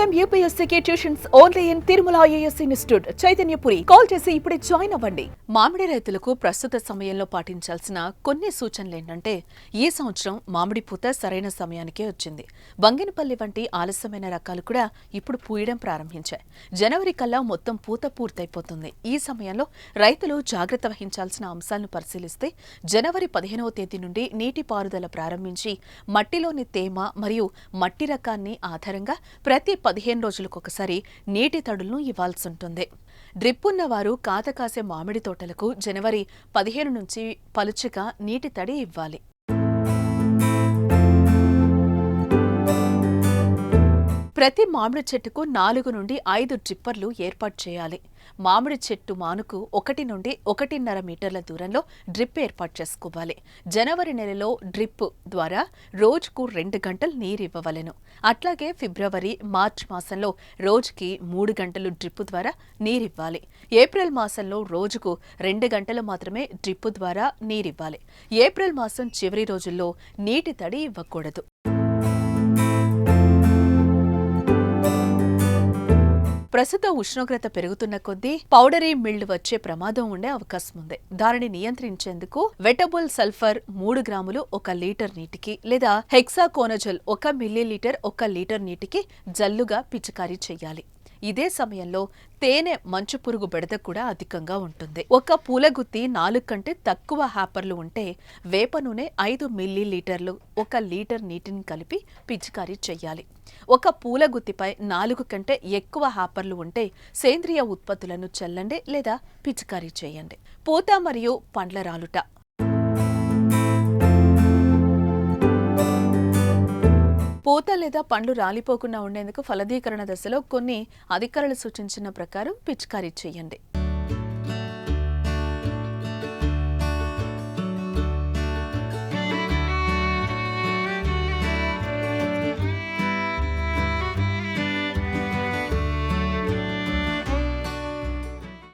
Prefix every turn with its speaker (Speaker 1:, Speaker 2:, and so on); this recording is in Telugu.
Speaker 1: Time యూపీఎస్సీకి tuitions only in Tirumala IAS institute Chaitanyapuri call చేసి ఇప్పుడే జాయిన్ అవ్వండి. మామిడి రైతులకు ప్రస్తుత సమయంలో పాటించాల్సిన కొన్ని సూచనలు ఏంటంటే ఈ సంవత్సరం మామిడి పూత సరైన సమయానికే వచ్చింది. బంగినపల్లి వంటి ఆలస్యమైన రకాలు కూడా ఇప్పుడు పూయడం ప్రారంభించాయి. జనవరి కల్లా మొత్తం పూత పూర్తయిపోతుంది. ఈ సమయంలో రైతులు జాగ్రత్త వహించాల్సిన అంశాలను పరిశీలిస్తే జనవరి పదిహేనవ తేదీ నుండి నీటిపారుదల ప్రారంభించి మట్టిలోని తేమ మరియు మట్టి రకాన్ని ఆధారంగా ప్రతి పదిహేను రోజులకొకసారి నీటి తడులను ఇవ్వాల్సి ఉంటుంది డ్రిప్ ఉన్నవారు కాత కాసే మామిడి తోటలకు జనవరి పదిహేను నుంచి పలుచగా నీటి తడి ఇవ్వాలి. ప్రతి మామిడి చెట్టుకు నాలుగు నుండి ఐదు డ్రిప్పర్లు ఏర్పాటు చేయాలి. మామిడి చెట్టు మానుకు ఒకటి నుండి ఒకటిన్నర మీటర్ల దూరంలో డ్రిప్ ఏర్పాటు చేసుకోవాలి. జనవరి నెలలో డ్రిప్ ద్వారా రోజుకు రెండు గంటలు నీరు ఇవ్వవలెను. అట్లాగే ఫిబ్రవరి మార్చ్ మాసంలో రోజుకి మూడు గంటలు డ్రిప్ ద్వారా నీరివ్వాలి ఏప్రిల్ మాసంలో రోజుకు రెండు గంటలు మాత్రమే డ్రిప్ ద్వారా నీరివ్వాలి ఏప్రిల్ మాసం చివరి రోజుల్లో నీటి తడి ఇవ్వకూడదు. ప్రస్తుత ఉష్ణోగ్రత పెరుగుతున్న కొద్దీ పౌడరీ మిల్డ్ వచ్చే ప్రమాదం ఉండే అవకాశం ఉంది. దానిని నియంత్రించేందుకు వెటబుల్ సల్ఫర్ మూడు గ్రాములు ఒక లీటర్ నీటికి లేదా హెక్సాకోనజల్ ఒక మిల్లీ లీటర్ ఒక లీటర్ నీటికి జల్లుగా పిచికారీ చేయాలి. ఇదే సమయంలో తేనె మంచు పురుగు బెడద కూడా అధికంగా ఉంటుంది. ఒక పూలగుత్తి నాలుగు కంటే తక్కువ హ్యాపర్లు ఉంటే వేప నూనె ఐదు మిల్లీ లీటర్లు ఒక లీటర్ నీటిని కలిపి పిచికారీ చేయాలి ఒక పూలగుత్తిపై నాలుగు కంటే ఎక్కువ హ్యాపర్లు ఉంటే సేంద్రియ ఉత్పత్తులను చల్లండి లేదా పిచికారీ చేయండి. పూత మరియు పండ్ల రాలుట. పూత లేదా పండ్లు రాలిపోకుండా ఉండేందుకు ఫలదీకరణ దశలో కొన్ని అధికారులు సూచించిన ప్రకారం పిచికారీ చేయండి.